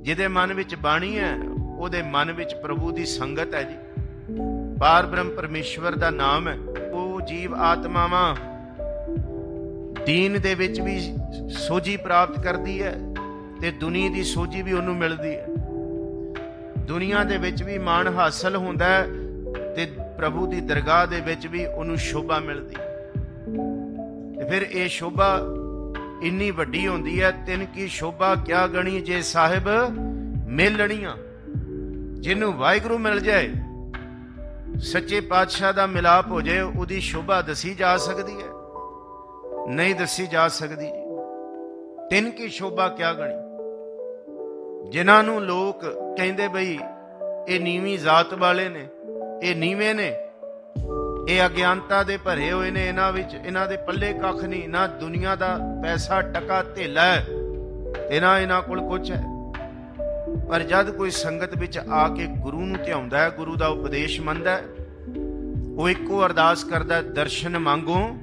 ਜਿਹਦੇ ਮਨ ਵਿੱਚ ਬਾਣੀ ਹੈ, ਉਹਦੇ ਮਨ ਵਿੱਚ ਪ੍ਰਭੂ ਦੀ ਸੰਗਤ ਹੈ ਜੀ। ਪਾਰ ਬ੍ਰਹਮ ਪਰਮੇਸ਼ਵਰ ਦਾ ਨਾਮ ਹੈ। ਉਹ ਜੀਵ ਆਤਮਾਵਾਂ ਦੀਨ ਦੇ ਵਿੱਚ ਵੀ ਸੋਝੀ ਪ੍ਰਾਪਤ ਕਰਦੀ ਹੈ ਤੇ ਦੁਨੀਆ ਦੀ ਸੋਝੀ ਵੀ ਉਹਨੂੰ ਮਿਲਦੀ ਹੈ। ਦੁਨੀਆ ਦੇ ਵਿੱਚ ਵੀ ਮਾਣ ਹਾਸਲ ਹੁੰਦਾ ਹੈ ਤੇ ਪ੍ਰਭੂ ਦੀ ਦਰਗਾਹ ਦੇ ਵਿੱਚ ਵੀ ਉਹਨੂੰ ਸ਼ੋਭਾ ਮਿਲਦੀ ਤੇ ਫਿਰ ਇਹ ਸ਼ੋਭਾ ਇੰਨੀ ਵੱਡੀ ਹੁੰਦੀ ਹੈ, ਤਿੰਨ ਕੀ ਸ਼ੋਭਾ ਕਿਆ ਗਣੀ ਜੇ ਸਾਹਿਬ ਮਿਲਣੀਆਂ। ਜਿਹਨੂੰ ਵਾਹਿਗੁਰੂ ਮਿਲ ਜਾਏ, ਸੱਚੇ ਪਾਤਸ਼ਾਹ ਦਾ ਮਿਲਾਪ ਹੋ ਜਾਏ, ਉਹਦੀ ਸ਼ੋਭਾ ਦਸੀ ਜਾ ਸਕਦੀ ਹੈ। ਨਹੀਂ ਦੱਸੀ ਜਾ ਸਕਦੀ ਤਿੰਨ ਕੀ ਸ਼ੋਭਾ ਕਿਆ ਗਣੀ। ਜਿਨ੍ਹਾਂ ਨੂੰ ਲੋਕ ਕਹਿੰਦੇ ਬਈ, ਇਹ ਨੀਵੀਂ ਜ਼ਾਤ ਵਾਲੇ ਨੇ, ਇਹ ਨੀਵੇਂ ਨੇ ਇਹ ਅਗਿਆਨਤਾ ਦੇ ਭਰੇ ਹੋਏ ਨੇ ਇਹਨਾਂ ਵਿੱਚ। ਇਹਨਾਂ ਦੇ ਪੱਲੇ ਕੱਖ ਨਹੀਂ, ਨਾ ਦੁਨੀਆ ਦਾ ਪੈਸਾ ਟਕਾ ਧੇਲਾ ਹੈ। ਤੇ ਨਾ ਇਹਨਾਂ ਕੋਲ ਕੁਝ ਹੈ। ਪਰ ਜਦ ਕੋਈ ਸੰਗਤ ਵਿੱਚ ਆ ਕੇ ਗੁਰੂ ਨੂੰ ਧਿਆਉਂਦਾ ਹੈ, ਗੁਰੂ ਦਾ ਉਪਦੇਸ਼ ਮੰਨਦਾ ਹੈ, ਉਹ ਇੱਕੋ ਅਰਦਾਸ ਕਰਦਾ ਦਰਸ਼ਨ ਮੰਗੋ,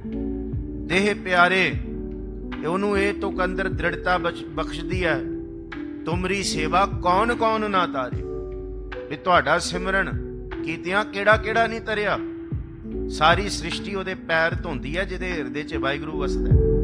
ਦੇਹ ਪਿਆਰੇ, ਤੇ ਉਹਨੂੰ ਇਹ ਤੋਂ ਅੰਦਰ ਦ੍ਰਿੜਤਾ ਬਖਸ਼ਦੀ ਹੈ। ਤੁਮਰੀ ਸੇਵਾ ਕੌਣ ਕੌਣ ਨਾ ਤਾਰੇ? ਵੀ ਤੁਹਾਡਾ ਸਿਮਰਨ ਕੀਤਿਆਂ ਕਿਹੜਾ ਕਿਹੜਾ ਨਹੀਂ ਤਰਿਆ? ਸਾਰੀ ਸ੍ਰਿਸ਼ਟੀ ਉਹਦੇ ਪੈਰ ਧੋਂਦੀ ਹੈ ਜਿਹਦੇ ਹਿਰਦੇ 'ਚ ਵਾਹਿਗੁਰੂ ਵਸਦਾ ਹੈ।